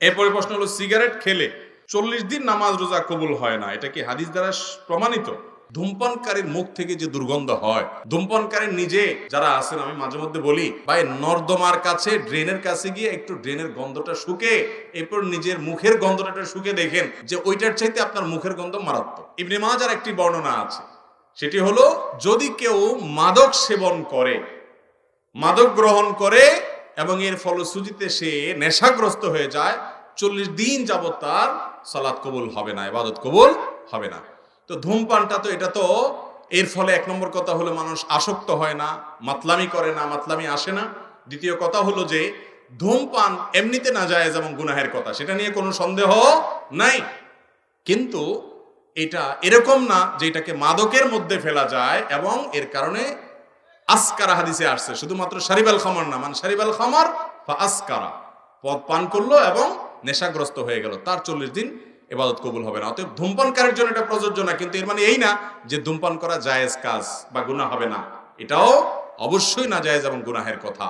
এরপরে প্রশ্ন হলো, সিগারেট খেলে চল্লিশ দিন নামাজ রোজা কবুল হয় না। এটা কি হাদিস দ্বারা প্রমাণিত? ধূমপানকারীর মুখ থেকে যে দুর্গন্ধ হয় ধূমপানকারীর নিজে যারা আছেন, আমি মাঝে মধ্যে বলি, ভাই, নর্দমার কাছে, ড্রেনের কাছে গিয়ে একটু ড্রেনের গন্ধটা শুকে, এরপর নিজের মুখের গন্ধটা শুকে দেখেন যে ওইটার চাইতে আপনার মুখের গন্ধ মারাত্মক। ইবনে মাজার একটি বর্ণনা আছে, সেটি হলো, যদি কেউ মাদক সেবন করে, মাদক গ্রহণ করে এবং এর ফলশ্রুতিতে সে নেশাগ্রস্ত হয়ে যায়। চল্লিশ দিন যাবত তার সালাদ কবুল হবে না এবাদত কবুল হবে না। তো ধূমপানটা তো, এটা তো এর ফলে এক নম্বর কথা হলো মানুষ আসক্ত হয় না, মাতলামি করে না, মাতলামি আসে না। দ্বিতীয় কথা হলো যে, ধূমপান এমনিতে না যায় যেমন গুনাহের কথা, সেটা নিয়ে কোনো সন্দেহ নাই। কিন্তু এটা এরকম না যে এটাকে মাদকের মধ্যে ফেলা যায় এবং এর কারণে আসকারা হাদিসে আসছে, শুধুমাত্র সারিবাল খামার না মানে সারিবাল খামার বা আসকারা পদ পান করল এবং নেশাগ্রস্ত হয়ে গেল, তার চল্লিশ দিন এবাদত কবুল হবে না। অতএব ধূমপানকারীর জন্য এটা প্রযোজ্য না, কিন্তু এর মানে এই না যে ধূমপান করা জায়েজ কাজ বা গুনাহ হবে না। এটাও অবশ্যই না জায়েজ এবং গুনাহের কথা।